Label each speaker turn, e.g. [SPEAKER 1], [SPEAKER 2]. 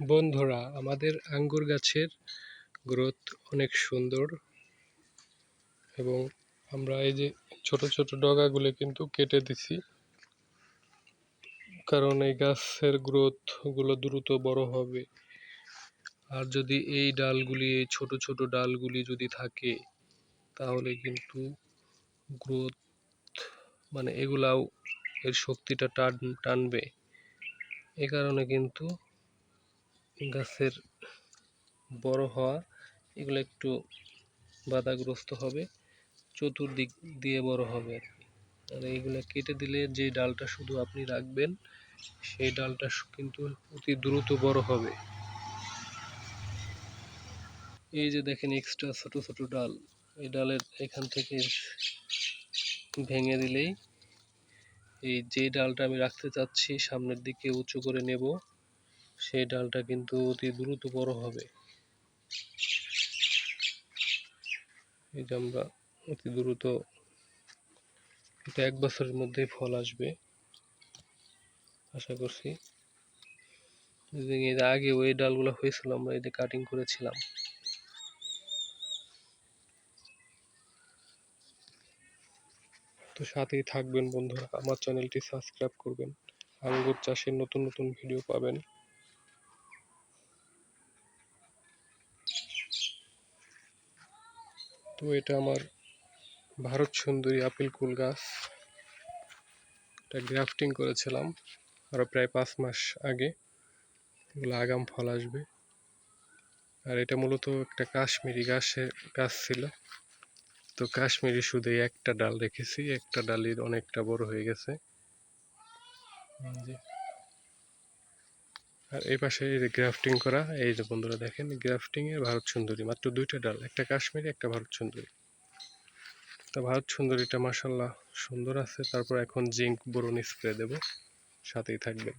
[SPEAKER 1] বন্ধুরা, আমাদের আঙ্গুর গাছের গ্রোথ অনেক সুন্দর এবং আমরা এই যে ছোট ছোট ডগাগুলো কিন্তু কেটে দিছি। কারণ এই গাছের গ্রোথগুলো দ্রুত বড় হবে। আর যদি এই ডালগুলি, এই ছোট ছোট ডালগুলি যদি থাকে, তাহলে কিন্তু গ্রোথ মানে এগুলাও এর শক্তিটা টান, টানবে। এ কারণে কিন্তু গাছের বড় হওয়া, এগুলো একটু বাধাগ্রস্ত হবে, চতুর্দিক দিয়ে বড় হবে আর এইগুলো কেটে দিলে যে ডালটা শুধু আপনি রাখবেন, সেই ডালটা কিন্তু অতি দ্রুত বড় হবে। এই যে দেখেন এক্সট্রা ছোট ছোট ডাল, এই ডালের এখান থেকে ভেঙে দিলেই এই যে ডালটা আমি রাখতে চাচ্ছি, সামনের দিকে উঁচু করে নেব। সেই ডালটা কিন্তু অতি দ্রুত বড় হবে। এই যে আমরা অতি দ্রুত এটা এক বছরের মধ্যেই ফল আসবে, আশা করছি। এর আগে ওই ডালগুলো হয়েছিল, আমরা এদের কাটিং করেছিলাম। তো সাথেই থাকবেন বন্ধুরা, আমার চ্যানেলটি সাবস্ক্রাইব করবেন। আঙ্গুর চাষের নতুন নতুন ভিডিও পাবেন। তো এটা আমার ভারত সুন্দরী আপেল কুল গাছ। এটা গ্রাফটিং করেছিলাম আরও প্রায় পাঁচ মাস আগে। এগুলো আগাম ফল আসবে। আর এটা মূলত একটা কাশ্মীরি গাছের গাছ ছিল। তো কাশ্মীরি শুধু একটা ডাল রেখেছি একটা ডালির অনেকটা বড় হয়ে গেছে। আর এই পাশে এই যে গ্রাফটিং করা, এই যে বন্ধুরা দেখেন গ্রাফটিং এর ভারত সুন্দরী, মাত্র দুইটা ডাল, একটা কাশ্মীরি, একটা ভারত সুন্দরী। তা ভারত সুন্দরীটা মাসাল্লাহ সুন্দর আছে, তারপর এখন জিঙ্ক বোরন স্প্রে দেব, সাথেই থাকবেন।